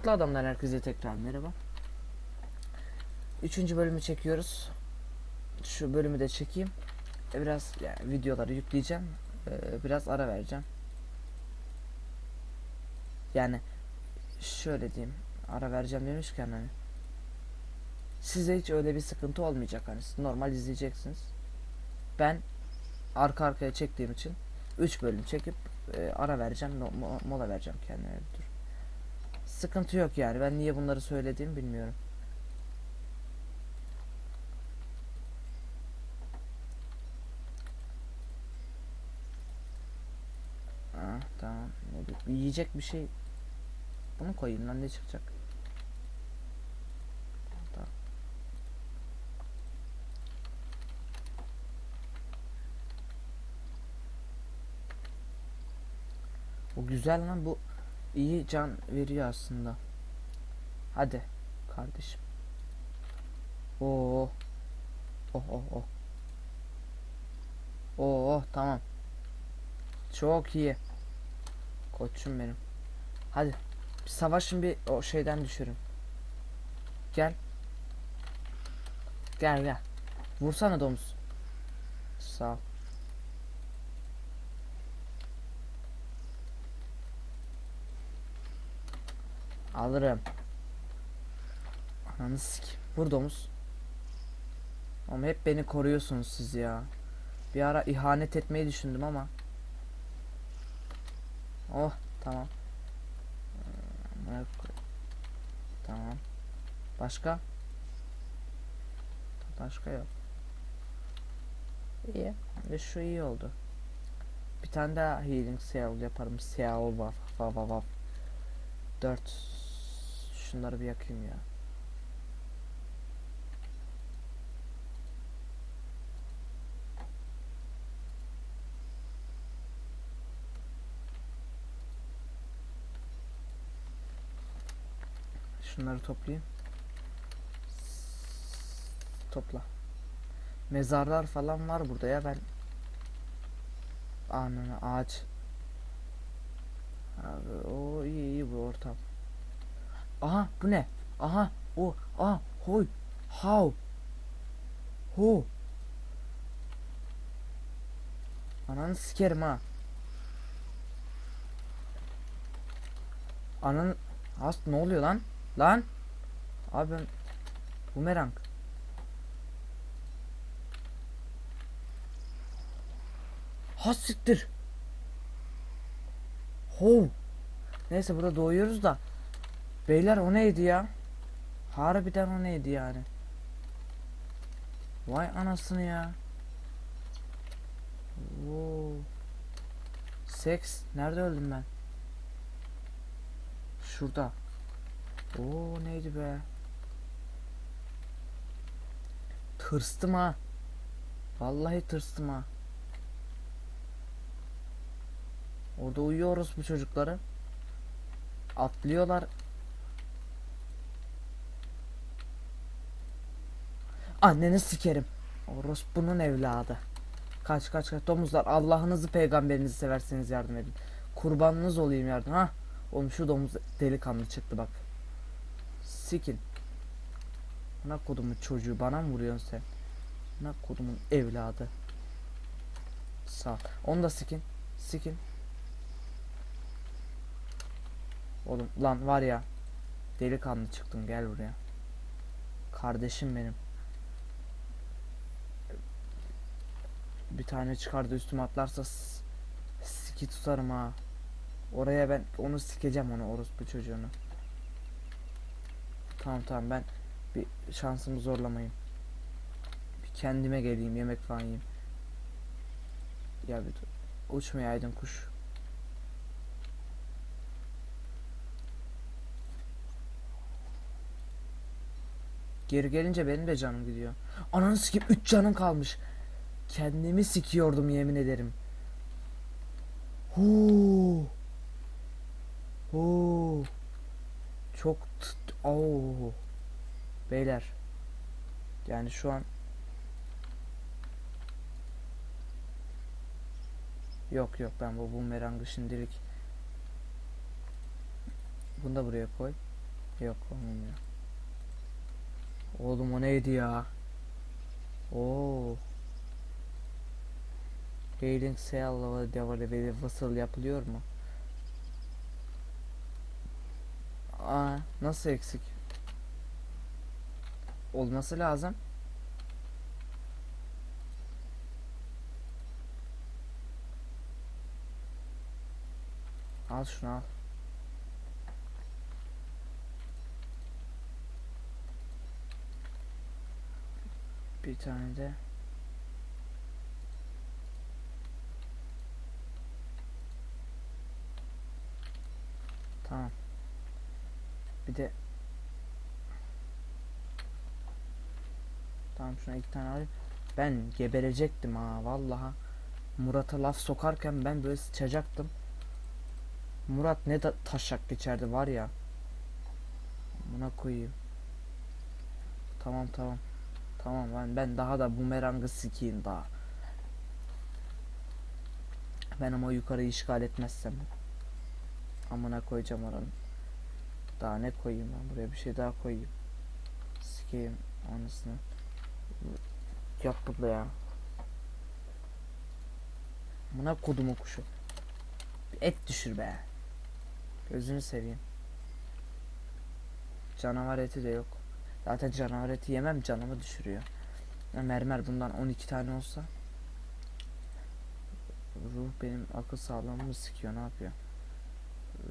Mutlu adamlar herkese tekrar merhaba. Üçüncü bölümü çekiyoruz. Şu bölümü de çekeyim. E, Biraz yani videoları yükleyeceğim. Ee, biraz ara vereceğim. Yani şöyle diyeyim. Ara vereceğim demişken hani. Size hiç öyle bir sıkıntı olmayacak hani siz normal izleyeceksiniz. Ben arka arkaya çektiğim için 3 bölüm çekip e, ara vereceğim, mo- mo- mola vereceğim kendime. Sıkıntı yok yani. Ben niye bunları söylediğimi bilmiyorum. Ah, tamam. Ne yiyecek bir şey. Bunu koyayım lan ne çıkacak? Tamam. Bu güzel lan bu iyi can veriyor aslında. Hadi kardeşim. Oo. Oh oh oh. Oo tamam. Çok iyi. Koçum benim. Hadi. Bir savaşın bir o şeyden düşürün. Gel. Gel gel. Vursana domuz. Sağ ol. Alırım. Ananı sik. Vur domuz. Ama hep beni koruyorsunuz siz ya. Bir ara ihanet etmeyi düşündüm ama. Oh tamam. Ee, Tamam. Başka? Başka yok. İyi. Ve şu iyi oldu. Bir tane daha healing seal yaparım. Seal var. Va va va. 4 Şunları bir yakayım ya. Şunları toplayayım. Topla. Mezarlar falan var burada ya ben. Ananı ağaç. Abi o iyi iyi bu ortam. Aha bu ne? Aha o aha hoy how ho Ananı sikerim ha. Anan Hast ne oluyor lan? Lan Abi ben Bumerang Ha siktir Hov Neyse burada doğuyoruz da Beyler o neydi ya? Harbiden o neydi yani? Vay anasını ya. Oo. Seks. Nerede öldüm ben? Şurada. Oo neydi be? Tırstım ha. Vallahi tırstım ha. Orada uyuyoruz bu çocukları. Atlıyorlar. Anneni sikerim. Orospu'nun evladı. Kaç kaç kaç domuzlar Allah'ınızı peygamberinizi severseniz yardım edin. Kurbanınız olayım yardım ha. Oğlum şu domuz delikanlı çıktı bak. Sikin. Bana kodumun çocuğu bana mı vuruyorsun sen? Bana kodumun evladı. Sağ. Onu da sikin. Sikin. Oğlum lan var ya. Delikanlı çıktın gel buraya. Kardeşim benim. Bir tane çıkardı üstüme atlarsa siki tutarım ha. Oraya ben onu sikeceğim onu orospu çocuğunu. Tamam tamam ben bir şansımı zorlamayayım. Bir kendime geleyim yemek falan yiyeyim. Ya bir dur. Uçmayaydın kuş. Geri gelince benim de canım gidiyor. Ananı sikeyim 3 canım kalmış. Kendimi sikiyordum yemin ederim. Huu. Huu. Çok Oo. Beyler. Yani şu an Yok yok ben bu bumerangı şimdilik Bunu da buraya koy. Yok olmuyor. Oğlum o neydi ya? Oo. Healing Cell devre bir whistle yapılıyor mu? Aa, nasıl eksik? Olması lazım. Al şunu al. Bir tane de Tamam. Bir de Tamam şuna iki tane alayım. Ben geberecektim ha vallaha. Murat'a laf sokarken ben böyle sıçacaktım. Murat ne da taşak geçerdi var ya. Buna koyayım. Tamam tamam. Tamam ben ben daha da bumerangı sikeyim daha. Ben ama yukarı işgal etmezsem. Amına koyacağım oranın. Daha ne koyayım ben buraya bir şey daha koyayım. Sikeyim anasını. Yap burada ya. Buna kodumu kuşu. Bir et düşür be. Gözünü seveyim. Canavar eti de yok. Zaten canavar eti yemem canımı düşürüyor. Ya mermer bundan 12 tane olsa. Ruh benim akıl sağlığımı sikiyor ne yapıyor? Ee,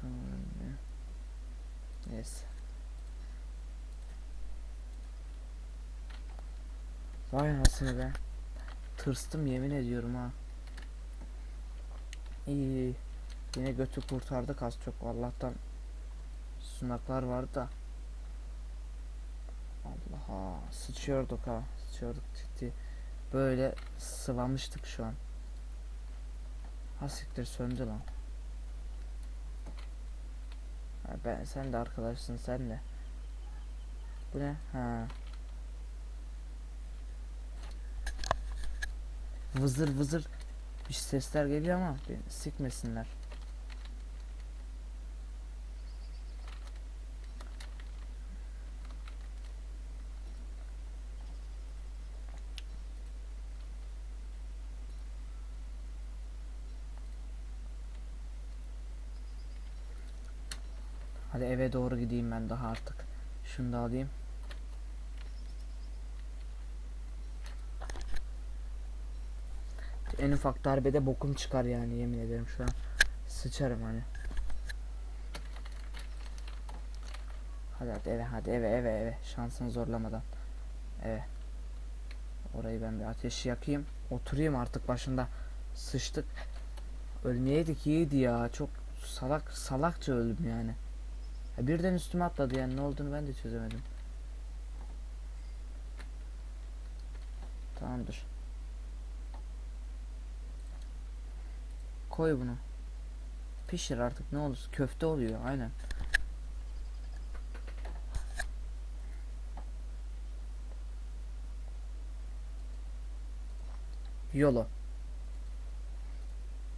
Şöyle. Neyse. Vay anasını be. Tırstım yemin ediyorum ha. İyi. Yine götü kurtardık az çok. Allah'tan sunaklar vardı da. Allah'a sıçıyorduk ha. Sıçıyorduk ciddi. Böyle sıvamıştık şu an. Ha siktir söndü lan. Ben sen de arkadaşsın sen de. Bu ne? Ha. Vızır vızır bir sesler geliyor ama beni sikmesinler. Hadi eve doğru gideyim ben daha artık. Şunu da alayım. En ufak darbede bokum çıkar yani yemin ederim şu an. Sıçarım hani. Hadi hadi eve hadi eve eve eve. Şansını zorlamadan. Eve. Orayı ben bir ateşi yakayım. Oturayım artık başında. Sıçtık. Ölmeyeydik iyiydi ya. Çok salak salakça öldüm yani. Ya birden üstüme atladı yani ne olduğunu ben de çözemedim. Tamamdır. Koy bunu. Pişir artık ne olur. Köfte oluyor aynen. Yolu.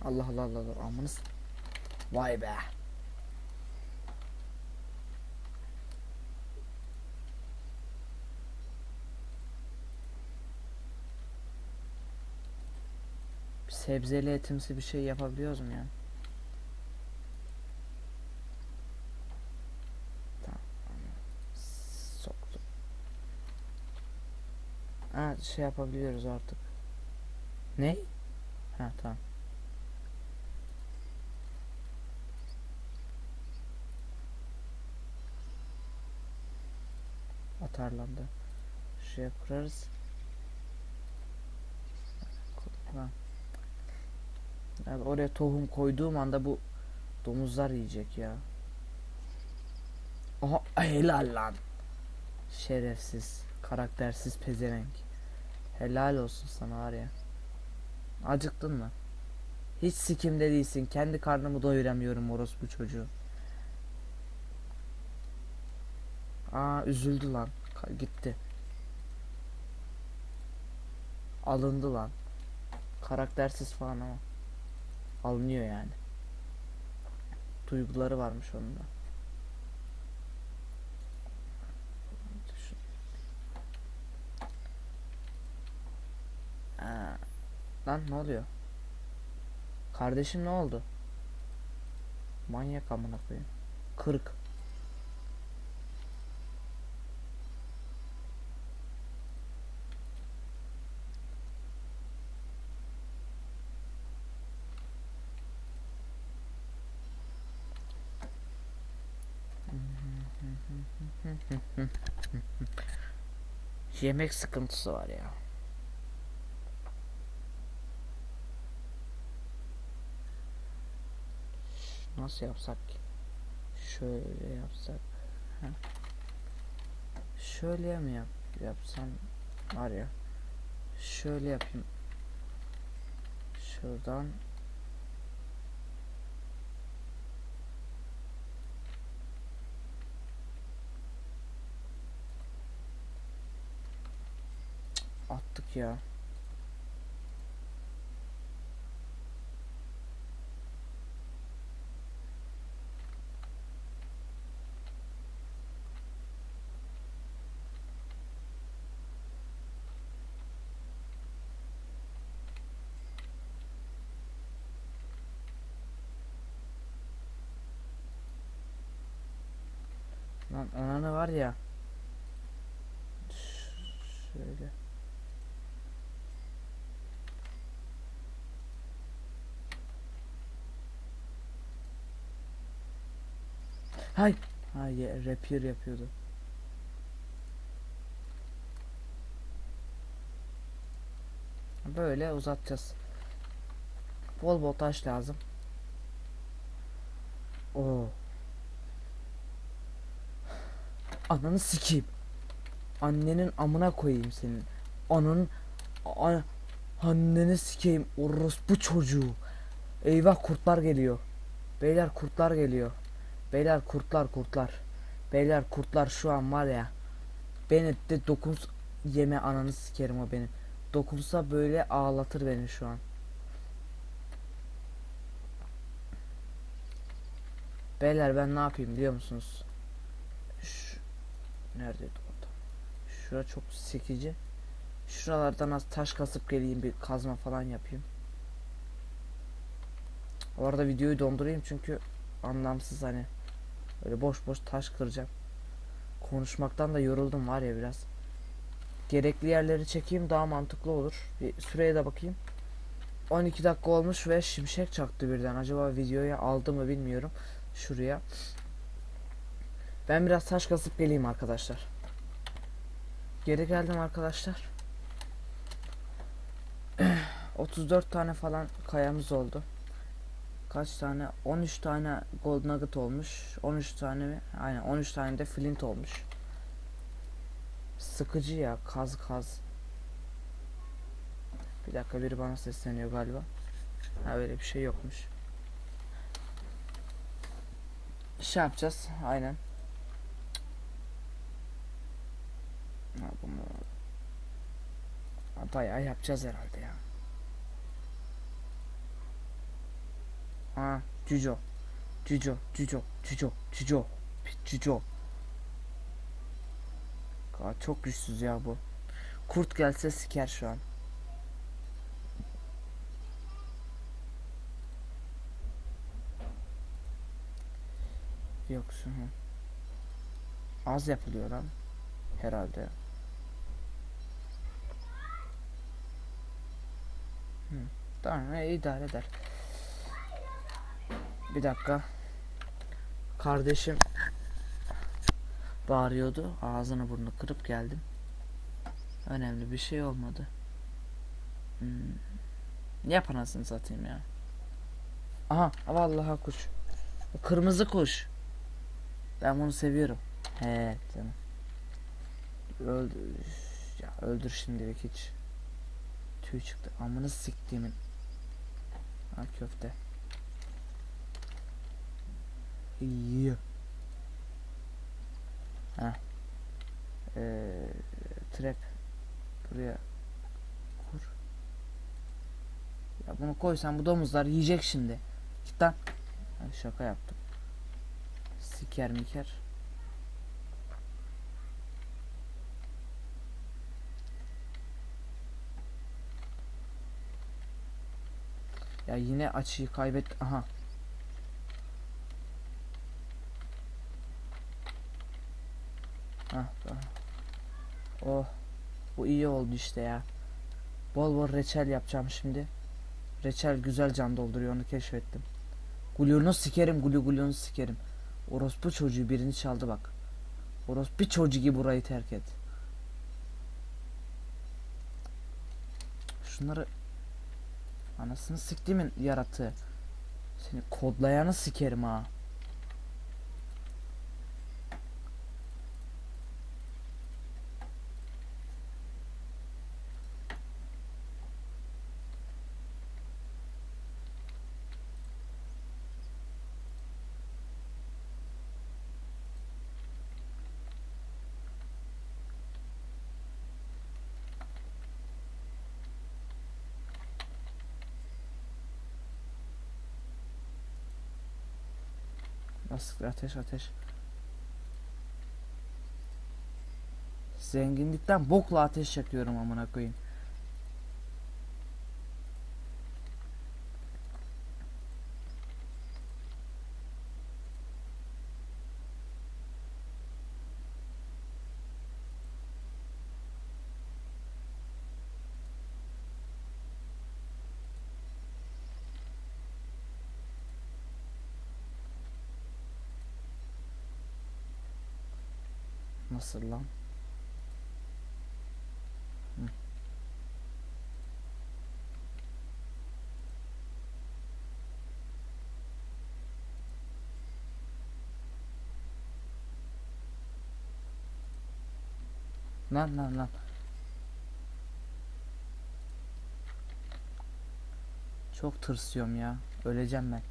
Allah Allah Allah Allah amınız. Vay be. Sebzeli etimsi bir şey yapabiliyoruz mu yani? Tamam. Soktum. Ha şey yapabiliyoruz artık. Ne? Ha tamam. Atarlandı. Şuraya kurarız. Tamam. Abi oraya tohum koyduğum anda bu domuzlar yiyecek ya. Aha helal lan. Şerefsiz, karaktersiz pezevenk. Helal olsun sana var ya. Acıktın mı? Hiç sikimde değilsin. Kendi karnımı doyuramıyorum orospu çocuğu. Aa üzüldü lan. Ka- gitti. Alındı lan. Karaktersiz falan ama. Alınıyor yani. duyguları varmış onun da. Lan ne oluyor? Kardeşim ne oldu? Manyak amına koyayım. Kırık. Yemek sıkıntısı var ya. Nasıl yapsak ki? Şöyle yapsak. Heh. Şöyle mi yap yapsam var ya. Şöyle yapayım. Şuradan ya. Lan ananı var ya. Şöyle. Hay. Hay rapier yapıyordu. Böyle uzatacağız. Bol bol taş lazım. Oo. Ananı sikeyim. Annenin amına koyayım senin. Ananın a- anneni sikeyim. Orospu çocuğu. Eyvah kurtlar geliyor. Beyler kurtlar geliyor. Beyler kurtlar kurtlar. Beyler kurtlar şu an var ya. Beni de dokuns yeme ananı sikerim o benim. Dokunsa böyle ağlatır beni şu an. Beyler ben ne yapayım biliyor musunuz? Şu, neredeydi orada? Şura çok sekici. Şuralardan az taş kasıp geleyim bir kazma falan yapayım. O arada videoyu dondurayım çünkü anlamsız hani. Böyle boş boş taş kıracağım. Konuşmaktan da yoruldum var ya biraz. Gerekli yerleri çekeyim daha mantıklı olur. Bir süreye de bakayım. 12 dakika olmuş ve şimşek çaktı birden. Acaba videoya aldı mı bilmiyorum. Şuraya. Ben biraz taş kasıp geleyim arkadaşlar. Geri geldim arkadaşlar. 34 tane falan kayamız oldu. Kaç tane? 13 tane gold nugget olmuş. 13 tane mi? Aynen 13 tane de flint olmuş. Sıkıcı ya kaz kaz. Bir dakika biri bana sesleniyor galiba. Ha öyle bir şey yokmuş. Şey yapacağız aynen. Bunu Ha, bayağı yapacağız herhalde ya. Ha, Cüco. Cüco, Cüco, Cüco, Cüco, Cüco. Aa, çok güçsüz ya bu. Kurt gelse siker şu an. Yoksa. Az yapılıyor lan. Herhalde. Hı. Tamam idare eder. Bir dakika. Kardeşim bağırıyordu. Ağzını burnunu kırıp geldim. Önemli bir şey olmadı. Hmm. Yap anasını satayım ya. Aha vallahi kuş. Kırmızı kuş. Ben bunu seviyorum. He canım. Öldür. Ya öldür şimdilik hiç. Tüy çıktı. Amını siktiğimin. Ha köfte. İyi. Ha. Ee, trap. Buraya kur. Ya bunu koysan bu domuzlar yiyecek şimdi. Git lan. Şaka yaptım. spiker miker. Ya yine açıyı kaybet. Aha. Hah, tamam. Oh. Bu iyi oldu işte ya. Bol bol reçel yapacağım şimdi. Reçel güzel can dolduruyor onu keşfettim. Glue'nu sikerim glu glue'nu sikerim. Orospu çocuğu birini çaldı bak. Orospu çocuğu gibi burayı terk et. Şunları Anasını siktiğimin yaratığı. Seni kodlayanı sikerim ha. Nasıl ateş ateş. Zenginlikten bokla ateş yakıyorum amına koyayım. Nasıl lan? Lan lan lan. Çok tırsıyorum ya. Öleceğim ben.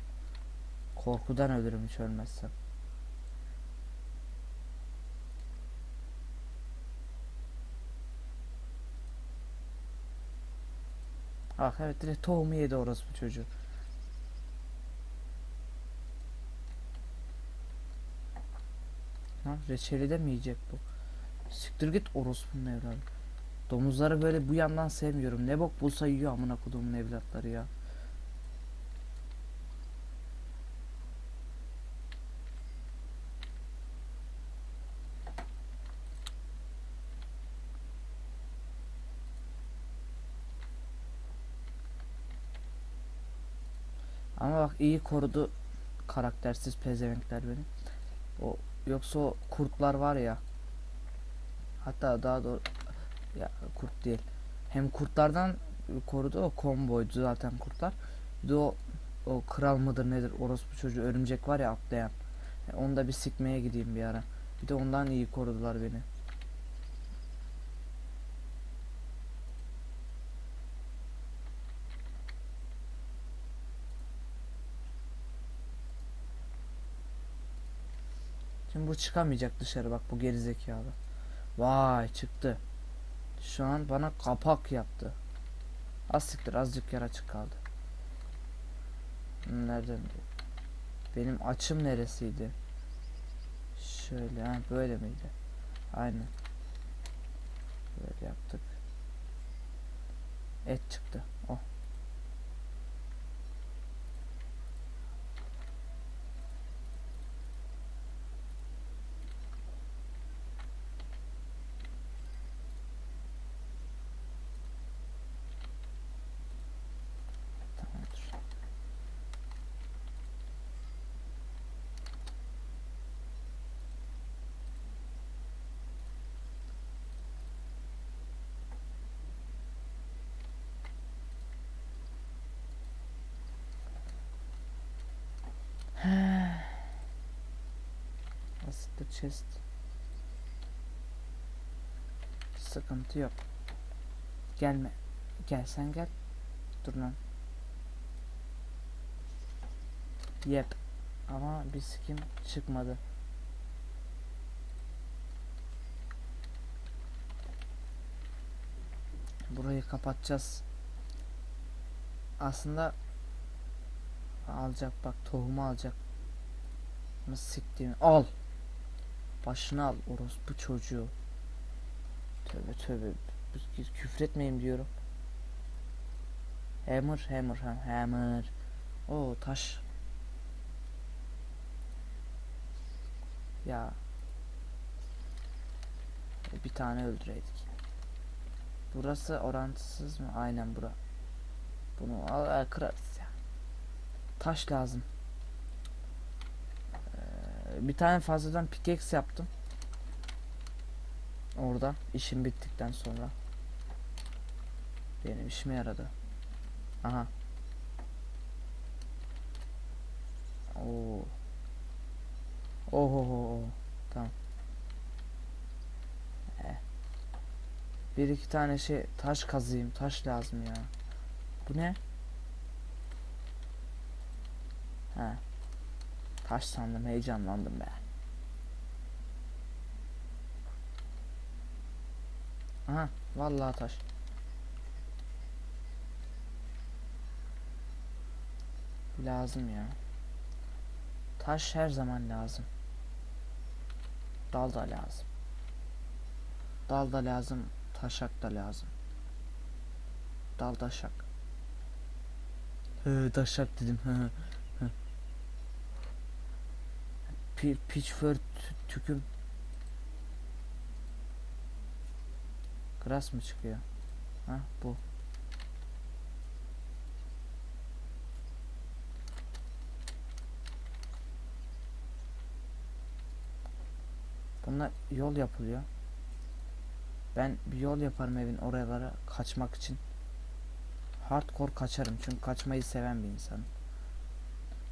Korkudan ölürüm hiç ölmezsem. Ah evet direkt tohumu yedi orospu çocuğu. Ha reçeli de mi yiyecek bu? Siktir git orospunun evladı. Domuzları böyle bu yandan sevmiyorum. Ne bok bulsa yiyor amına kodumun evlatları ya. Ama bak iyi korudu karaktersiz pezevenkler beni. O yoksa o kurtlar var ya. Hatta daha doğru ya kurt değil. Hem kurtlardan korudu o komboydu zaten kurtlar. Bir de o o kral mıdır nedir orospu çocuğu örümcek var ya atlayan. E, onu da bir sikmeye gideyim bir ara. Bir de ondan iyi korudular beni. Bu çıkamayacak dışarı bak bu gerizekalı. Vay çıktı. Şu an bana kapak yaptı. Az siktir azıcık yer açık kaldı. Nereden? Benim açım neresiydi? Şöyle ha böyle miydi? Aynen. Böyle yaptık. Et çıktı. Oh. Tamamdır. Bir chest. Sıkıntı yok. Gelme. Gel sen gel. Dur lan. Yep. Ama bir sikim çıkmadı. Burayı kapatacağız. Aslında alacak bak tohumu alacak. Nasıl siktiğimi al. Başını al orospu çocuğu. Tövbe tövbe. Küfür etmeyin diyorum. Hammer hammer ha hammer. O taş. Ya. Bir tane öldüreydik. Burası orantısız mı? Aynen bura. Bunu al, al kırarız ya. Taş lazım. Ee, bir tane fazladan pickaxe yaptım. Orada işim bittikten sonra. Benim işime yaradı. Aha. Oo. Oho. Tamam. Eh. Bir iki tane şey taş kazıyım. Taş lazım ya. Bu ne? He. Taş sandım heyecanlandım be. Aha vallahi taş. Lazım ya. Taş her zaman lazım. Dal da lazım. Dal da lazım, taşak da lazım. Dal taşak. He, taşak dedim. Hı hı, hı. Pi pitchfork tü- tükür. Grass mı çıkıyor? Ha bu. Bunlar yol yapılıyor. Ben bir yol yaparım evin oralara kaçmak için. Hardcore kaçarım çünkü kaçmayı seven bir insanım.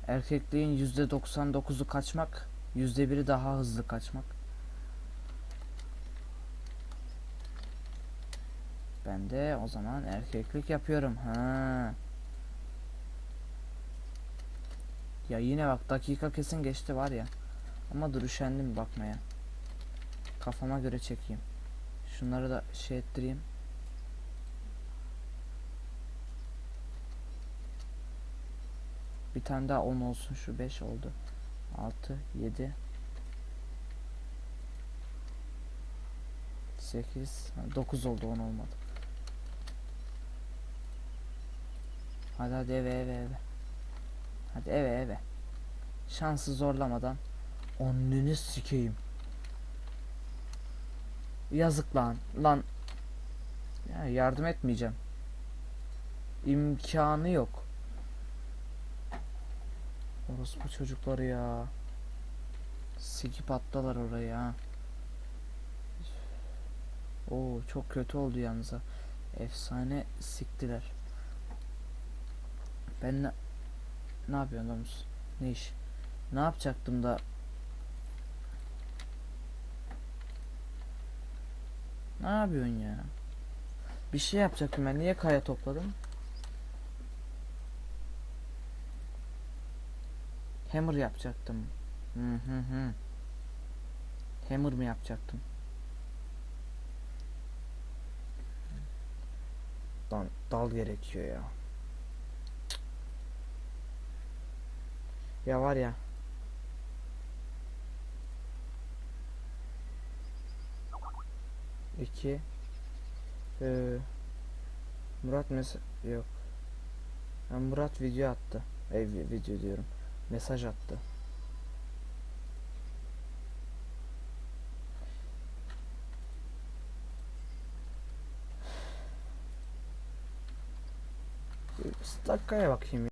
Erkekliğin %99'u kaçmak, %1'i daha hızlı kaçmak. Ben de o zaman erkeklik yapıyorum. Ha. Ya yine bak dakika kesin geçti var ya. Ama dur üşendim bakmaya. Kafama göre çekeyim. Şunları da şey ettireyim. Bir tane daha 10 olsun şu 5 oldu. 6 7 8 9 oldu 10 olmadı. Hadi hadi eve eve eve. Hadi eve eve. Şansı zorlamadan Anneni sikeyim. Yazık lan. Lan. Ya yardım etmeyeceğim. İmkanı yok. Orospu çocukları ya. Sikip attılar oraya. Oo çok kötü oldu yalnız. Efsane siktiler. Ben ne, ne yapıyorsun domuz? Ne iş? Ne yapacaktım da Ne yapıyorsun ya? Bir şey yapacaktım ben. Niye kaya topladım? Hammer yapacaktım. Hı hı hı. Hammer mı yapacaktım? Lan dal gerekiyor ya. Ya var ya. İki. Ee, Murat mes yok. Ha, Murat video attı. Ev video diyorum. Mesaj attı. Bir dakikaya bakayım.